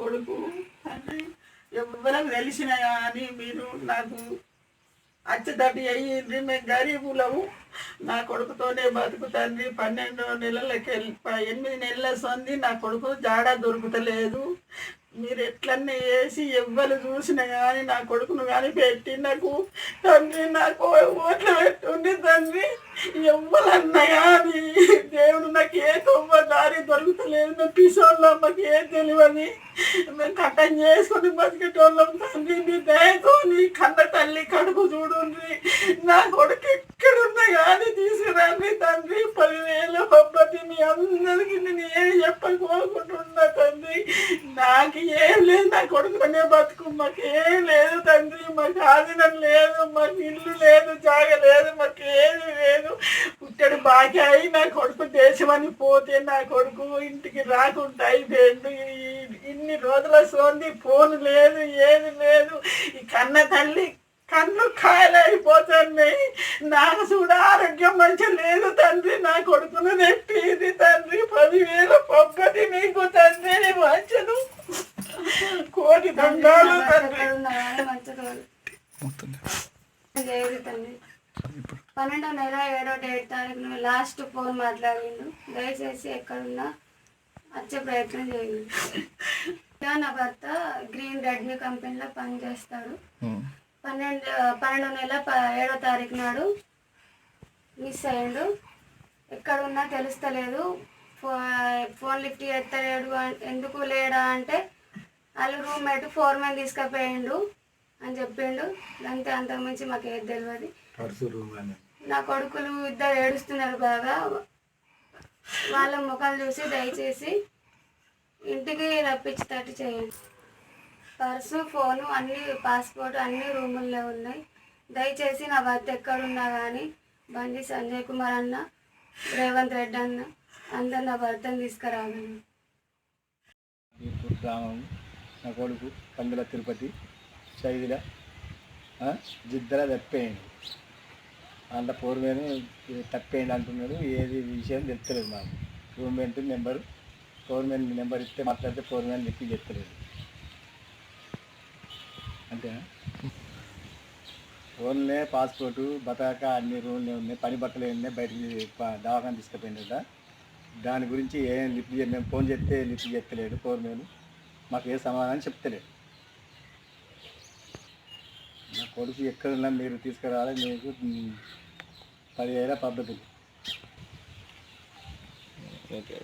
కొడుకు తండ్రి ఎవరికి తెలిసిన కానీ మీరు నాకు అచ్చదటి అయ్యింది. మేము గరీబులము. నా కొడుకుతోనే బతుకుతండ్రి పన్నెండు నెలలకి ఎనిమిది నెలల సొంది నా కొడుకు జాడ దొరుకుతలేదు. మీరు ఎట్లన్నీ వేసి ఎవ్వరు చూసినా కానీ నా కొడుకును కానీ పెట్టి నాకు తండ్రి నాకు ఓట్లు పెట్టుండి తండ్రి. ఎవ్వరన్నా కానీ దేవుడు నాకు ఏ కొమ్మ దారి దొరుకుతలేదు నా పిసోళ్ళ మాకు ఏం తెలియదు మేము కట్టం చేసుకుని బతికేటోళ్ళం తండ్రి నీ దయతో నీ కన్న తల్లి కడుపు చూడుండ్రి. నా కొడుకు ఎక్కడున్నా కానీ తీసుకురండి తండ్రి. పదివేల పబ్బతి మీ అందరికీ నేను ఏం చెప్పకోనుకుంటున్నా తండ్రి. నాకు ఏం లేదు నా కొడుకునే బతుకు. మాకు ఏం లేదు తండ్రి. మాకు ఆదినం లేదు మాకు ఇల్లు లేదు జాగ లేదు మాకు ఏది లేదు. పుట్టడు బాగా అయి నా కొడుకు దేశమని పోతే నా కొడుకు ఇంటికి రాకుండా అయిపోయిండు. రోజుల సోంది ఫోన్ లేదు ఏది లేదు. ఈ కన్న తల్లి కన్ను కాయలైపోతున్నాయి నాకు చూడ ఆరోగ్యం మంచిగా లేదు తండ్రి. నా కొడుకును నెప్పింది తండ్రి. పదివేల పబ్బది నీకు తండ్రి మంచను కోటి దండాలు తండ్రి. పన్నెండో నెల ఏడో డేట్ తారీఖున లాస్ట్ ఫోన్ మాట్లాడిండు. దయచేసి ఎక్కడున్నా వచ్చే ప్రయత్నం చేయండి. ఇంకా నా భర్త గ్రీన్ రెడ్మీ కంపెనీలో పనిచేస్తాడు. పన్నెండు పన్నెండో నెల ఏడో తారీఖు నాడు మిస్ అయ్యిండు. ఎక్కడున్నా తెలుస్తలేదు. ఫో ఫోన్ లిఫ్ట్ చేస్తలేడు ఎందుకు లేడా అంటే వాళ్ళు రూమ్మేట్ ఫోర్ మ్యాన్ తీసుకుపోయిండు అని చెప్పిండు. అంతే అంతకుమించి మాకు ఏది తెలియదు నా కొడుకులు ఇద్దరు ఏడుస్తున్నారు బాగా. వాళ్ళ ముఖాలు చూసి దయచేసి ఇంటికి రప్పించేటట్టు చేయండి. పర్సు ఫోను అన్ని పాస్పోర్ట్ అన్ని రూముల్లో ఉన్నాయి. దయచేసి నా భర్త ఎక్కడున్నా కానీ బండి సంజయ్ కుమార్ అన్న రేవంత్ రెడ్డి అన్న అందరు నా భర్తను తీసుకురాగలను గ్రామం నా కొడుకు పందుల తిరుపతి చైదిల జిద్దల తప్పేయండి అందులో పూర్వమే తప్పేయండి అంటున్నాడు ఏది విషయం తెలుస్తలేదు మాకు. గవర్నమెంట్ నెంబర్ గవర్నమెంట్ నెంబర్ ఇస్తే మాట్లాడితే గవర్నమెంట్ లిఫ్ట్ చెప్తలేదు. అంతేనా? ఫోన్లే పాస్పోర్టు బతాక అన్ని రూమ్లే ఉన్నాయి పని బట్టలు ఉన్నాయి బయటికి దవాఖాన తీసుకుపోయిందట దాని గురించి ఏం లిఫ్ట్ చే మేము ఫోన్ చేస్తే లిఫ్ట్ చెప్తలేడు ఫోన్ మాకు ఏ సమాధానం చెప్తలేడు నా కొడుకు ఎక్కడున్నా మీరు తీసుకురావాలి మీకు పదివేల పద్ధతులు. ఓకే